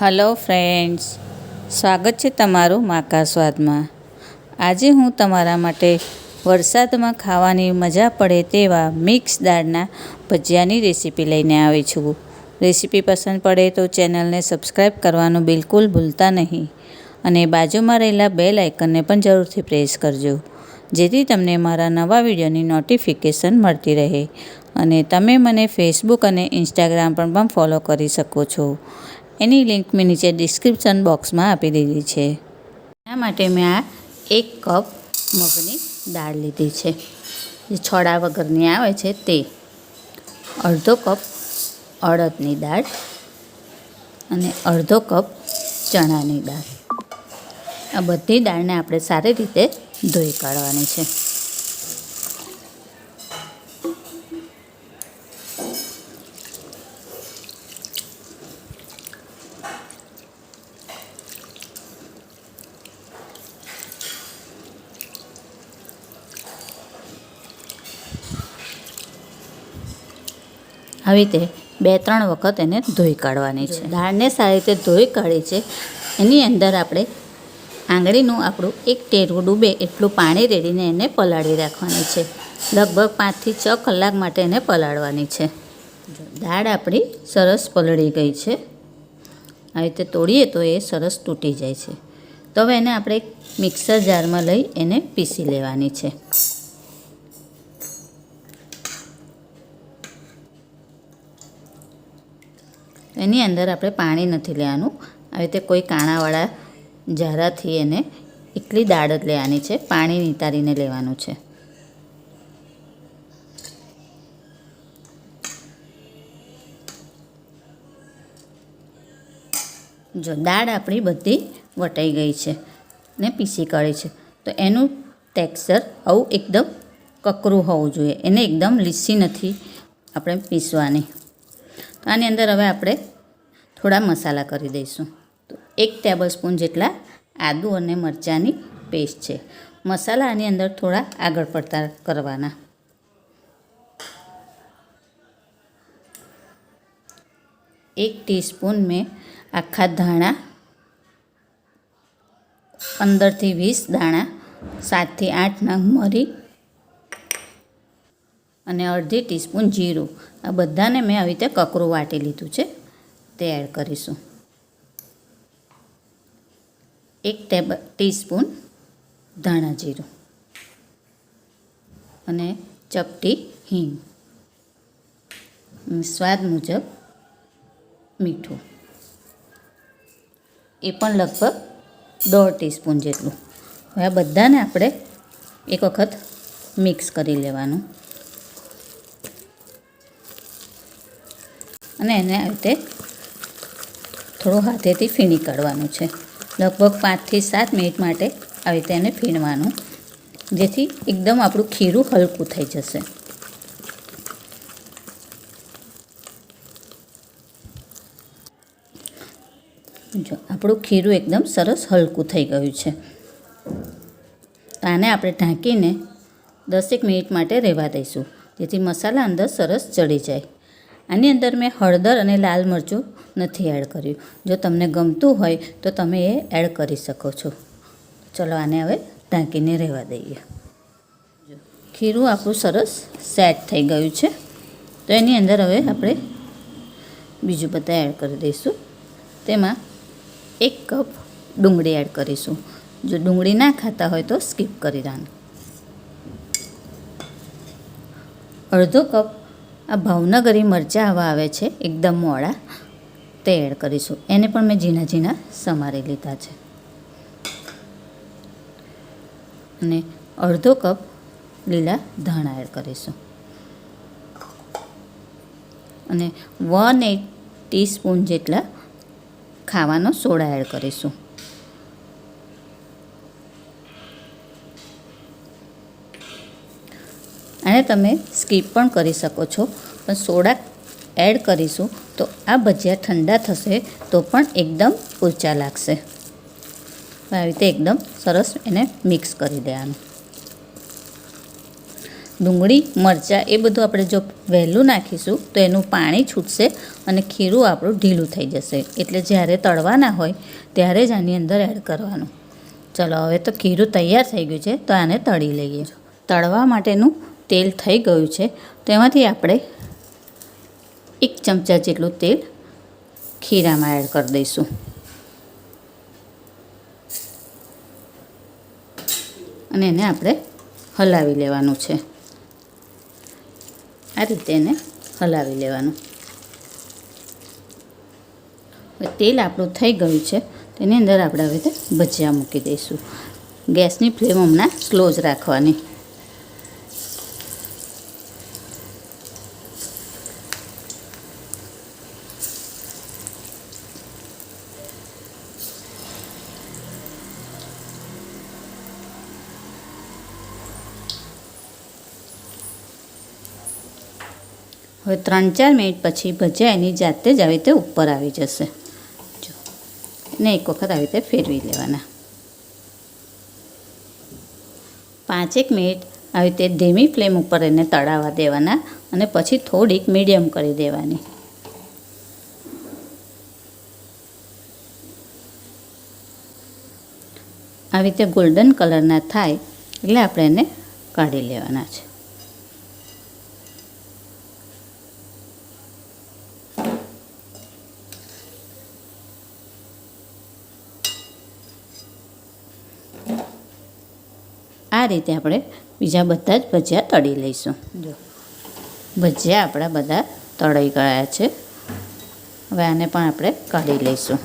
Hello friends, સ્વાગત છે તમારું માકા સ્વાદમાં. આજે હું તમારા માટે વરસાદમાં ખાવાની મજા પડે તેવા મિક્સ દાળના ભજીયાની રેસીપી લઈને આવી છું. રેસીપી પસંદ પડે તો ચેનલને સબસ્ક્રાઈબ કરવાનું બિલકુલ ભૂલતા નહીં અને બાજુમાં રહેલા બેલ આઇકનને પણ જરૂરથી પ્રેસ કરજો, જેથી તમને મારા નવા વિડીયોની નોટિફિકેશન મળતી રહે અને તમે મને ફેસબુક અને ઇન્સ્ટાગ્રામ પર પણ ફોલો કરી શકો છો. એની લિંક મેં નીચે ડિસ્ક્રિપ્શન બોક્સમાં આપી દીધી છે. એના માટે મેં આ એક કપ મગની દાળ લીધી છે. જે છોડા વગરની આવે છે તે. અડધો કપ અડદની દાળ અને અડધો કપ ચણાની દાળ. આ બધી દાળને આપણે સારી રીતે ધોઈ કાઢવાની છે. આવી રીતે બે ત્રણ વખત એને ધોઈ કાઢવાની છે. દાળને સારી રીતે ધોઈ કાઢી છે. એની અંદર આપણે આંગળીનું આપણું એક ટેરવું ડૂબે એટલું પાણી રેડીને એને પલાળી રાખવાની છે. લગભગ પાંચથી છ કલાક માટે એને પલાળવાની છે. દાળ આપણી સરસ પલળી ગઈ છે. આવી રીતે તોડીએ તો એ સરસ તૂટી જાય છે. તો હવે એને આપણે મિક્સર જારમાં લઈ એને પીસી લેવાની છે. એની અંદર આપણે પાણી નથી લેવાનું. આવી રીતે કોઈ કાણાવાળા ઝારાથી એને એકલી દાળ જ લેવાની છે. પાણી નિતારીને લેવાનું છે. જો દાળ આપણી બધી વટાઈ ગઈ છે ને પીસી કાઢી છે. તો એનું ટેક્સચર આવું એકદમ કકરું હોવું જોઈએ. એને એકદમ લીસી નથી આપણે પીસવાની. તો આની અંદર હવે આપણે થોડા મસાલા કરી દઈશું. તો એક ટેબલ સ્પૂન જેટલા આદુ અને મરચાંની પેસ્ટ છે. મસાલા આની અંદર થોડા આગળ પડતા કરવાના. એક ટીસ્પૂન મેં આખા ધાણા પંદરથી વીસ દાણા, સાતથી આઠ નંગ મરી અને અડધી ટીસ્પૂન જીરું. આ બધાને મેં આવી રીતે કકરું વાટી લીધું છે. તે એડ કરીશું. એક ટેબલ ટીસ્પૂન ધાણા જીરું. અને ચપટી હિંગ. સ્વાદ મુજબ મીઠું. એ પણ લગભગ દોઢ ટીસ્પૂન જેટલું. હવે આ બધાને આપણે એક વખત મિક્સ કરી લેવાનું. અને એને આ રીતે થોડું હાથેથી ફીણી કાઢવાનું છે. લગભગ પાંચથી સાત મિનિટ માટે આવી રીતે એને ફીણવાનું, જેથી એકદમ આપણું ખીરું હલકું થઈ જશે. જો, આપણું ખીરું એકદમ સરસ હલકું થઈ ગયું છે. તો આને આપણે ઢાંકીને દસેક મિનિટ માટે રહેવા દઈશું, જેથી મસાલા અંદર સરસ ચડી જાય. આની અંદર મેં હળદર અને લાલ મરચું નથી એડ કર્યું. જો તમને ગમતું હોય તો તમે એ એડ કરી શકો છો. ચલો આને હવે ઢાંકીને રહેવા દઈએ. ખીરું આપણું સરસ સેટ થઈ ગયું છે. તો એની અંદર હવે આપણે બીજું બધા એડ કરી દઈશું. તેમાં એક કપ ડુંગળી એડ કરીશું. જો ડુંગળી ના ખાતા હોય તો સ્કીપ કરી દેવાનું. અડધો કપ આ ભાવનગરી મરચાં આવા આવે છે, એકદમ મોડા. તે એડ કરીશું. એને પણ મેં ઝીણા ઝીણા સમારી લીધા છે. અને અડધો કપ લીલા ધાણા એડ કરીશું. અને વન એટ ટીસ્પૂન જેટલા ખાવાનો સોડા એડ કરીશું અને તમે સ્કીપ પણ કરી શકો છો, પણ સોડા એડ કરીશું, તો આ ભજીયા ઠંડા થશે, તો પણ એકદમ ઊંચા લાગશે. આવી રીતે એકદમ સરસ એને મિક્સ કરી દેવાનું. ડુંગળી, મરચાં એ બધું આપણે જો વહેલું નાખીશું, તો એનું પાણી છૂટશે અને ખીરું આપણું ઢીલું થઈ જશે. એટલે જ્યારે તળવાના હોય, ત્યારે જ આની અંદર એડ કરવાનું. ચલો, હવે તો ખીરું તૈયાર થઈ ગયું છે, તો આને તળી લઈએ. તળવા માટેનું તેલ થઈ ગયું છે. તેમાંથી આપણે એક ચમચા જેટલું તેલ ખીરામાં એડ કરી દઈશું. અને એને આપણે હલાવી લેવાનું છે. આ રીતે એને હલાવી લેવાનું. તેલ આપણું થઈ ગયું છે. તેની અંદર આપણે હવે ભજીયા મૂકી દઈશું. ગેસની ફ્લેમ હમણાં સ્લો જ રાખવાની. હવે ત્રણ ચાર મિનિટ પછી ભજીયા એની જાતે જ આવી રીતે ઉપર આવી જશે. જો ને એક વખત આવી રીતે ફેરવી લેવાના. પાંચેક મિનિટ આવી રીતે ધીમી ફ્લેમ ઉપર એને તળાવવા દેવાના અને પછી થોડીક મીડિયમ કરી દેવાની. આવી રીતે ગોલ્ડન કલરના થાય એટલે આપણે એને કાઢી લેવાના છે. આ રીતે આપણે બીજા બધા જ ભજીયા તળી લઈશું. જો. ભજીયા આપણા બધા તળાઈ ગયા છે. હવે આને પણ આપણે કાઢી લઈશું.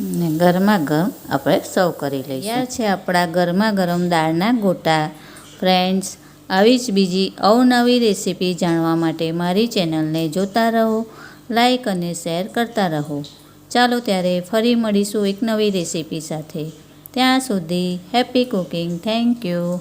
ને ગરમા ગરમ આપણે સર્વ કરી લઈએ યાર છે આપણા ગરમા ગરમ દાળના ગોટા. ફ્રેન્ડ્સ આવી જ બીજી અવનવી રેસીપી જાણવા માટે મારી ચેનલને જોતા રહો લાઈક અને શેર કરતા રહો. ચાલો ત્યારે ફરી મળીશું એક નવી રેસીપી સાથે. ત્યાં સુધી હેપી કુકિંગ. Thank you.